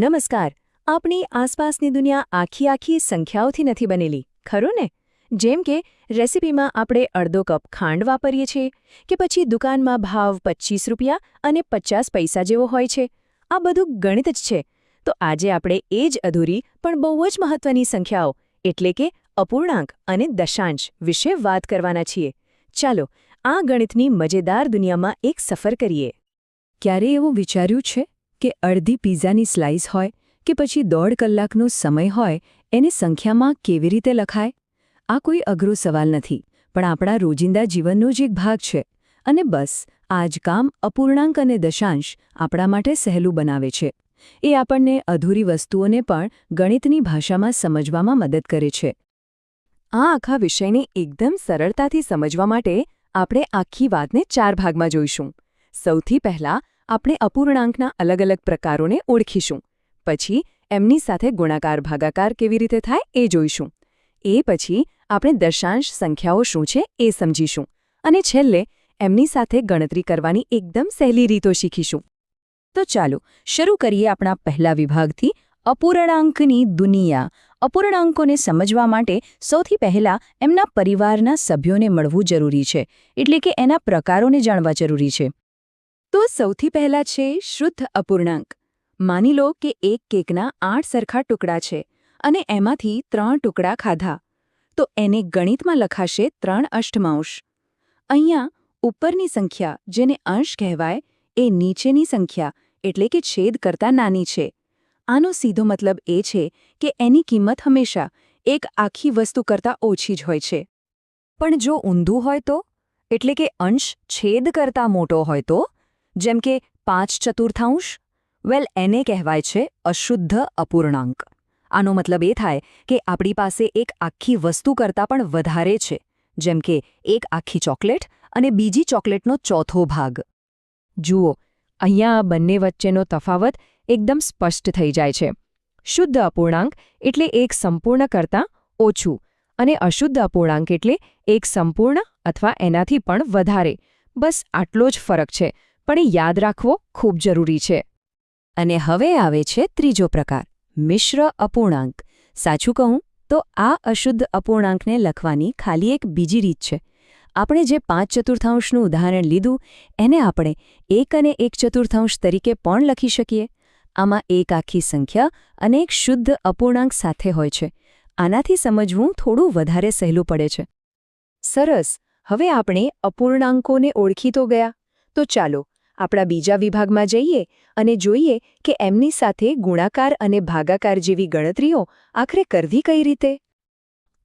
નમસ્કાર. આપણી આસપાસની દુનિયા આખી આખી સંખ્યાઓથી નથી બનેલી, ખરું ને? જેમ કે, રેસિપીમાં આપણે અડધો કપ ખાંડ વાપરીએ છીએ કે પછી દુકાનમાં ભાવ પચીસ રૂપિયા અને પચાસ પૈસા જેવો હોય છે. આ બધું ગણિત જ છે. તો આજે આપણે એ જ અધૂરી પણ બહુ જ મહત્વની સંખ્યાઓ, એટલે કે અપૂર્ણાંક અને દશાંશ વિશે વાત કરવાના છીએ. ચાલો, આ ગણિતની મજેદાર દુનિયામાં એક સફર કરીએ. ક્યારે એવું વિચાર્યું છે? કે અડધી પીઝાની સ્લાઇસ હોય કે પછી દોઢ કલાકનો સમય હોય, એને સંખ્યામાં કેવી રીતે લખાય? આ કોઈ અઘરો સવાલ નથી, પણ આપણા રોજિંદા જીવનનો જ એક ભાગ છે. અને બસ આ જ કામ અપૂર્ણાંક અને દશાંશ આપણા માટે સહેલું બનાવે છે. એ આપણને અધૂરી વસ્તુઓને પણ ગણિતની ભાષામાં સમજવામાં મદદ કરે છે. આ આખા વિષયને એકદમ સરળતાથી સમજવા માટે આપણે આખી વાતને ચાર ભાગમાં જોઈશું. સૌથી પહેલા આપણે અપૂર્ણાંકના અલગ અલગ પ્રકારોને ઓળખીશું. પછી એમની સાથે ગુણાકાર, ભાગાકાર કેવી રીતે થાય એ જોઈશું. એ પછી આપણે દશાંશ સંખ્યાઓ શું છે એ સમજીશું. અને છેલ્લે એમની સાથે ગણતરી કરવાની એકદમ સહેલી રીતો શીખીશું. તો ચાલો શરૂ કરીએ આપણા પહેલા વિભાગથી. અપૂર્ણાંકની દુનિયા. અપૂર્ણાંકોને સમજવા માટે સૌથી પહેલા એમના પરિવારના સભ્યોને મળવું જરૂરી છે. એટલે કે એના પ્રકારોને જાણવા જરૂરી છે. તો સૌથી પહેલા છે શુદ્ધ અપૂર્ણાંક. માની લો કે એક કેકના આઠ સરખા ટુકડા છે અને એમાંથી ત્રણ ટુકડા ખાધા. તો એને ગણિતમાં લખાશે ત્રણ અષ્ટમાંશ. અહીંયા ઉપરની સંખ્યા, જેને અંશ કહેવાય, એ નીચેની સંખ્યા, એટલે કે છેદ કરતાં નાની છે. આનો સીધો મતલબ એ છે કે એની કિંમત હંમેશા એક આખી વસ્તુ કરતાં ઓછી જ હોય છે. પણ જો ઊંધું હોય તો? એટલે કે અંશ છેદ કરતાં મોટો હોય તો? જેમ કે, પાંચ ચતુર્થાંશ? વેલ, એને કહેવાય છે અશુદ્ધ અપૂર્ણાંક. આનો મતલબ એ થાય કે આપણી પાસે એક આખી વસ્તુ કરતાં પણ વધારે છે, જેમ કે, એક આખી ચોકલેટ અને બીજી ચોકલેટનો ચોથો ભાગ. જુઓ, અહીંયા બંને વચ્ચેનો તફાવત એકદમ સ્પષ્ટ થઈ જાય છે. શુદ્ધ અપૂર્ણાંક એટલે એક સંપૂર્ણ કરતાં ઓછું અને અશુદ્ધ અપૂર્ણાંક એટલે એક સંપૂર્ણ અથવા એનાથી પણ વધારે. બસ આટલો જ ફરક છે. પણ એ યાદ રાખવો ખૂબ જરૂરી છે. અને હવે આવે છે ત્રીજો પ્રકાર, મિશ્ર અપૂર્ણાંક. સાચું કહું તો આ અશુદ્ધ અપૂર્ણાંકને લખવાની ખાલી એક બીજી રીત છે. આપણે જે પાંચ ચતુર્થાંશનું ઉદાહરણ લીધું, એને આપણે એક અને એક ચતુર્થાંશ તરીકે પણ લખી શકીએ. આમાં એક આખી સંખ્યા અને એક શુદ્ધ અપૂર્ણાંક સાથે હોય છે. આનાથી સમજવું થોડું વધારે સહેલું પડે છે. સરસ, હવે આપણે અપૂર્ણાંકોને ઓળખી તો ગયા. તો ચાલો આપણા બીજા વિભાગમાં જઈએ અને જોઈએ કે એમની સાથે ગુણાકાર અને ભાગાકાર જેવી ગણતરીઓ આખરે કરવી કઈ રીતે?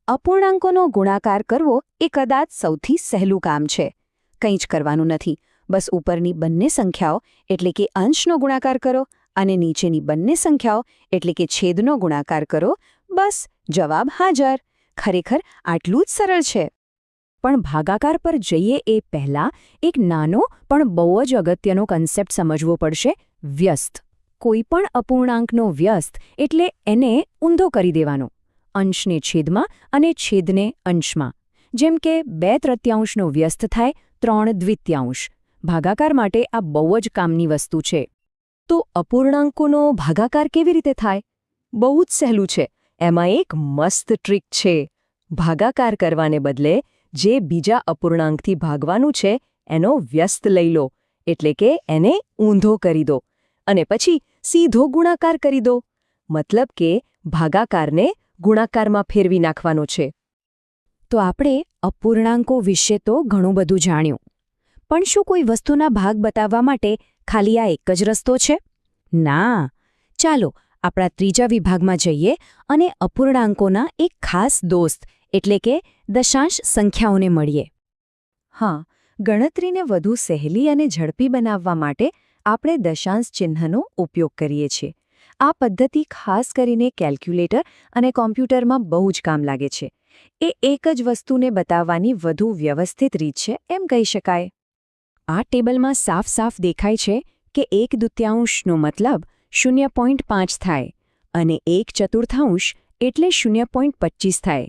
અપૂર્ણાંકોનો ગુણાકાર કરવો એ કદાચ સૌથી સહેલું કામ છે. કંઈ જ કરવાનું નથી. બસ ઉપરની બંને સંખ્યાઓ એટલે કે અંશનો ગુણાકાર કરો અને નીચેની બંને સંખ્યાઓ એટલે કે છેદનો ગુણાકાર કરો. બસ જવાબ હાજર. ખરેખર આટલું જ સરળ છે. પણ ભાગાકાર પર જઈએ એ પહેલાં એક નાનો પણ બહુ જ અગત્યનો કન્સેપ્ટ સમજવો પડશે, વ્યસ્ત. કોઈપણ અપૂર્ણાંકનો વ્યસ્ત એટલે એને ઊંધો કરી દેવાનો. અંશને છેદમાં અને છેદને અંશમાં. જેમ કે બે તૃત્યાંશનો વ્યસ્ત થાય ત્રણ દ્વિતીયાંશ. ભાગાકાર માટે આ બહુ જ કામની વસ્તુ છે. તો અપૂર્ણાંકોનો ભાગાકાર કેવી રીતે થાય? બહુ જ સહેલું છે. એમાં એક મસ્ત ટ્રીક છે. ભાગાકાર કરવાને બદલે જે બીજા અપૂર્ણાંકથી ભાગવાનું છે, એનો વ્યસ્ત લઈ લો. એટલે કે એને ઊંધો કરી દો. અને પછી સીધો ગુણાકાર કરી દો. મતલબ કે ભાગાકારને ગુણાકારમાં ફેરવી નાખવાનો છે. તો આપણે અપૂર્ણાંકો વિશે તો ઘણું બધું જાણ્યું. પણ શું કોઈ વસ્તુના ભાગ બતાવવા માટે ખાલી આ એક જ રસ્તો છે? ના. ચાલો, આપણા ત્રીજા વિભાગમાં જઈએ અને અપૂર્ણાંકોના એક ખાસ દોસ્ત એટલે કે દશાંશ સંખ્યાઓને મળીએ. હા ગણતરીને વધુ સહેલી અને ઝડપી બનાવવા માટે આપણે દશાંશ ચિહ્નનો ઉપયોગ કરીએ છીએ. આ પદ્ધતિ ખાસ કરીને કેલ્ક્યુલેટર અને કોમ્પ્યુટરમાં બહુ જ કામ લાગે છે. એ એક જ વસ્તુને બતાવવાની વધુ વ્યવસ્થિત રીત છે એમ કહી શકાય. આ ટેબલમાં સાફ સાફ દેખાય છે કે એક દુત્યાંશનો મતલબ શૂન્ય પોઈન્ટ પાંચ થાય અને એક ચતુર્થાંશ એટલે શૂન્ય પોઈન્ટ પચીસ થાય.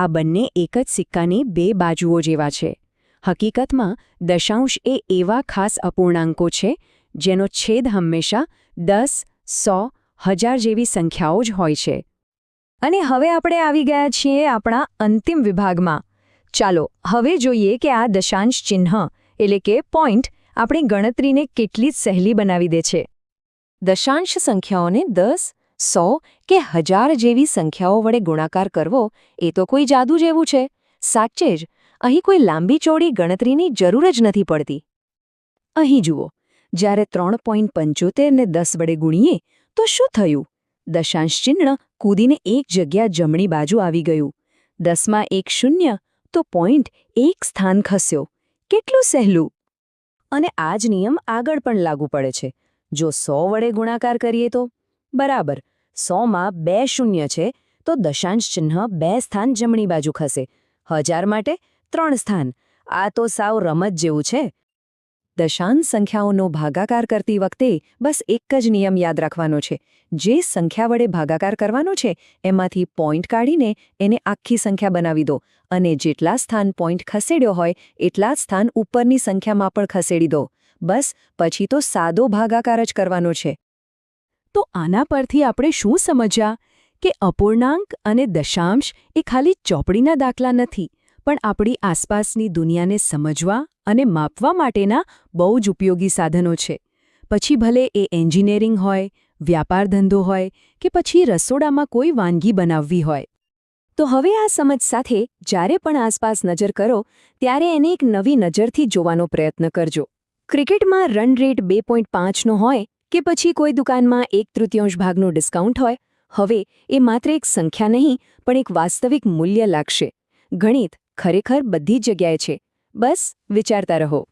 આ બંને એક જ સિક્કાની બે બાજુઓ જેવા છે. હકીકતમાં, દશાંશ એ એવા ખાસ અપૂર્ણાંકો છે, જેનો છેદ હંમેશા દસ, સો, હજાર જેવી સંખ્યાઓ જ હોય છે. અને હવે આપણે આવી ગયા છીએ આપણા અંતિમ વિભાગમાં. ચાલો, હવે જોઈએ કે આ દશાંશ ચિહ્ન, એટલે કે પોઈન્ટ આપણી ગણતરીને કેટલી સહેલી બનાવી દે છે. દશાંશ સંખ્યાઓને દસ સો કે હજાર જેવી સંખ્યાઓ વડે ગુણાકાર કરવો એ તો કોઈ જાદુ જેવું છે. સાચે જ, અહીં કોઈ લાંબી ચોડી ગણતરીની જરૂર જ નથી પડતી. અહીં જુઓ, જ્યારે ત્રણ પોઈન્ટ પંચોતેરને દસ વડે ગુણીએ, તો શું થયું? દશાંશ ચિહ્ન કૂદીને એક જગ્યા જમણી બાજુ આવી ગયું. દસમાં એક શૂન્ય, તો પોઈન્ટ એક સ્થાન ખસ્યો. કેટલું સહેલું! અને આ જ નિયમ આગળ પણ લાગુ પડે છે. જો સો વડે ગુણાકાર કરીએ તો? બરાબર. સોમાં બે શૂન્ય છે, તો દશાંશ ચિહ્ન બે સ્થાન જમણી બાજુ ખસે. હજાર માટે ત્રણ સ્થાન. આ તો સાવ રમત જેવું છે. દશાંશ સંખ્યાઓનો ભાગાકાર કરતી વખતે બસ એક જ નિયમ યાદ રાખવાનો છે. જે સંખ્યા વડે ભાગાકાર કરવાનો છે, એમાંથી પોઈન્ટ કાઢીને એને આખી સંખ્યા બનાવી દો અને જેટલા સ્થાન પોઈન્ટ ખસેડ્યો હોય, એટલા સ્થાન ઉપરની સંખ્યામાં પણ ખસેડી દો. બસ, પછી તો સાદો ભાગાકાર જ કરવાનો છે. તો આના પરથી આપણે શું સમજ્યા? કે અપૂર્ણાંક અને દશાંશ એ ખાલી ચોપડીના દાખલા નથી, પણ આપણી આસપાસની દુનિયાને સમજવા અને માપવા માટેના બહુ જ ઉપયોગી સાધનો છે. પછી ભલે એ એન્જિનિયરિંગ હોય, વ્યાપાર ધંધો હોય કે પછી રસોડામાં કોઈ વાનગી બનાવવી હોય. તો હવે આ સમજ સાથે જ્યારે પણ આસપાસ નજર કરો, ત્યારે એને એક નવી નજરથી જોવાનો પ્રયત્ન કરજો. ક્રિકેટમાં રન રેટ બે પોઈન્ટ પાંચનો હોય કે પછી કોઈ દુકાનમાં એક તૃતીયાંશ ભાગનું ડિસ્કાઉન્ટ હોય? હવે એ માત્ર એક સંખ્યા નહીં, પણ એક વાસ્તવિક મૂલ્ય લાગશે. ગણિત ખરેખર બધી જગ્યાએ છે. બસ વિચારતા રહો.